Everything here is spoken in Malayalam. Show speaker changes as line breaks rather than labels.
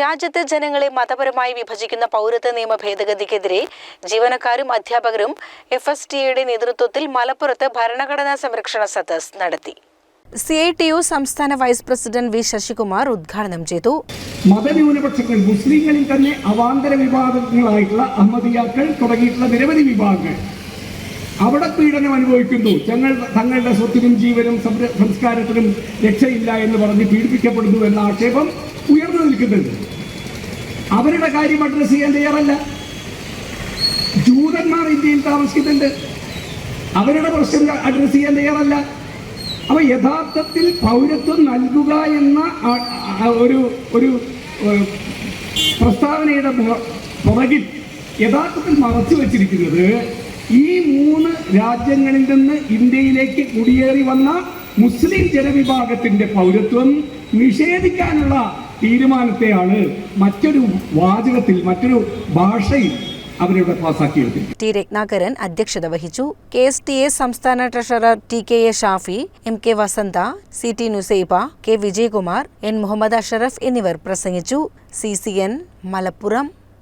രാജ്യത്തെ ജനങ്ങളെ മതപരമായി വിഭജിക്കുന്ന പൗരത്വ നിയമ ഭേദഗതിക്കെതിരെ ജീവനക്കാരും അധ്യാപകരും എഫ് എസ് ടി എയുടെ നേതൃത്വത്തിൽ മലപ്പുറത്ത് ഭരണഘടനാ സംരക്ഷണ സദസ് നടത്തി. സി ഐ ടി യു സംസ്ഥാന വൈസ് പ്രസിഡന്റ് വി ശശികുമാർ ഉദ്ഘാടനം ചെയ്തു.
മതന്യൂനപക്ഷങ്ങൾ മുസ്ലിങ്ങളിൽ തന്നെ അവാന്തര വിഭാഗങ്ങളായിട്ടുള്ള അഹമ്മദിയാക്കൾ തുടങ്ങിയിട്ടുള്ള നിരവധി വിഭാഗങ്ങൾ. അവിടെ പീഡനം അനുഭവിക്കുന്നു. ഞങ്ങൾ തങ്ങളുടെ സ്വത്തിനും ജീവനും സംസ്കാരത്തിനും രക്ഷയില്ല എന്ന് പറഞ്ഞ് പീഡിപ്പിക്കപ്പെടുന്നു എന്ന ആക്ഷേപം നിൽക്കുന്നുണ്ട്. അവരുടെ കാര്യം അഡ്രസ് ചെയ്യാൻ തയ്യാറല്ല. ജൂതന്മാർ ഇന്ത്യയിൽ താമസിക്കുന്നുണ്ട്. അവരുടെ പ്രശ്നം അഡ്രസ് ചെയ്യാൻ തയ്യാറല്ല. അപ്പൊ യഥാർത്ഥത്തിൽ പൗരത്വം നൽകുക എന്ന ഒരു ഒരു പ്രസ്താവനയുടെ പുറകിൽ യഥാർത്ഥത്തിൽ മറച്ചു വച്ചിരിക്കുന്നത് ഈ മൂന്ന് രാജ്യങ്ങളിൽ നിന്ന് ഇന്ത്യയിലേക്ക് കുടിയേറി വന്ന മുസ്ലിം ജനവിഭാഗത്തിന്റെ പൗരത്വം നിഷേധിക്കാനുള്ള തീരുമാനത്തെയാണ് മറ്റൊരു വാചകത്തിൽ മറ്റൊരു ഭാഷയിൽ അവരിവിടെ പാസാക്കിയത്
ടി രത്നാകരൻ അധ്യക്ഷത വഹിച്ചു. കെ എസ് ടി എ സംസ്ഥാന treasurer T K A Shafi M K Vasantha C T Nusaiba K Vijayakumar N Muhammad Ashraf എന്നിവർ പ്രസംഗിച്ചു. C C N Malappuram.